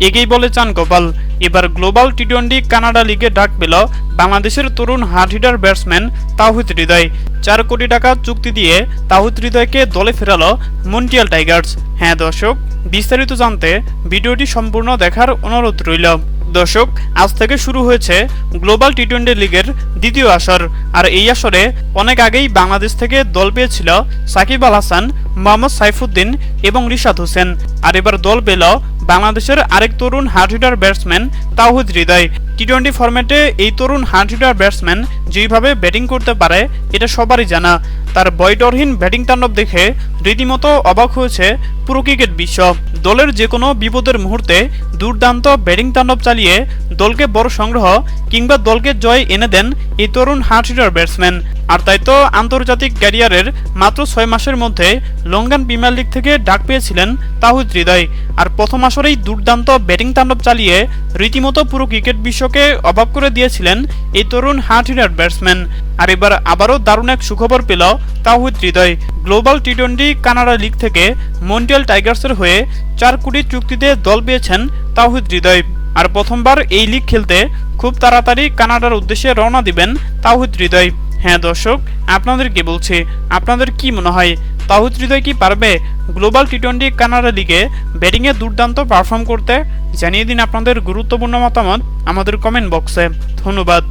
এগেই বলে চান গোপাল। এবার গ্লোবাল টি টোয়েন্টি কানাডা লিগে ডাক পেল বাংলাদেশের তরুণ hard hitter batsman Towhid Hridoy. চার কোটি টাকা চুক্তি দিয়ে তাহিদ হৃদয়কে দলে ফেরাল মন্টিয়াল টাইগার্স। হ্যাঁ দর্শক, বিস্তারিত জানতে ভিডিওটি সম্পূর্ণ দেখার অনুরোধ রইল। দর্শক, আজ থেকে শুরু হয়েছে গ্লোবাল টি টোয়েন্টি লিগের দ্বিতীয় আসর। আর এই আসরে অনেক আগেই বাংলাদেশ থেকে দল পেয়েছিল সাকিব আল হাসান, মোহাম্মদ সাইফুদ্দিন এবং রিশাদ হোসেন। আর এবার দল পেল বাংলাদেশের আরেক তরুণ hard hitter batsman Towhid Hridoy. T twenty ফরম্যাটে এই তরুণ হার্ড হিটার ব্যাটসম্যান যেভাবে ব্যাটিং করতে পারে, এটা সবারই জানা। তার বয়ডরহীন ব্যাটিং তাণ্ডব দেখে রীতিমতো অবাক হয়েছে পুরো ক্রিকেট বিশ্ব। দলের যে কোনো বিপদের মুহূর্তে দুর্দান্ত ব্যাটিং তাণ্ডব চালিয়ে দলকে বড় সংগ্রহ কিংবা দলকে জয় এনে দেন এই তরুণ হার্ট ব্যাটসম্যান। আর তাই তো আন্তর্জাতিক ক্যারিয়ারের মাত্র ছয় মাসের মধ্যে লঙ্গান প্রিমিয়ার লিগ থেকে ডাক পেয়েছিলেন তাহিদ হৃদয়। আর প্রথম আসরেই দুর্দান্ত ব্যাটিং তাণ্ডব চালিয়ে রীতিমতো পুরো ক্রিকেট বিশ্বকে অবাক করে দিয়েছিলেন এই তরুণ হার্ড হিটার ব্যাটসম্যান। আর এবার আবারও দারুণ এক সুখবর পেল Towhid Hridoy. Global T twenty Canada league থেকে মন্টিয়াল টাইগার্সের হয়ে চার কোটি চুক্তিতে দল পেয়েছেন তাহিদ হৃদয়। আর প্রথমবার এই লিগ খেলতে খুব তাড়াতাড়ি কানাডার উদ্দেশ্যে রওনা দিবেন তাহিদ হৃদয়। হ্যাঁ দর্শক, আপনাদেরকে বলছি, আপনাদের কি মনে হয় তাহিদ হৃদয় কি পারবে গ্লোবাল টি টোয়েন্টি কানাডা লিগে ব্যাটিংয়ে দুর্দান্ত পারফর্ম করতে? জানিয়ে দিন আপনাদের গুরুত্বপূর্ণ মতামত আমাদের কমেন্ট বক্সে ধন্যবাদ।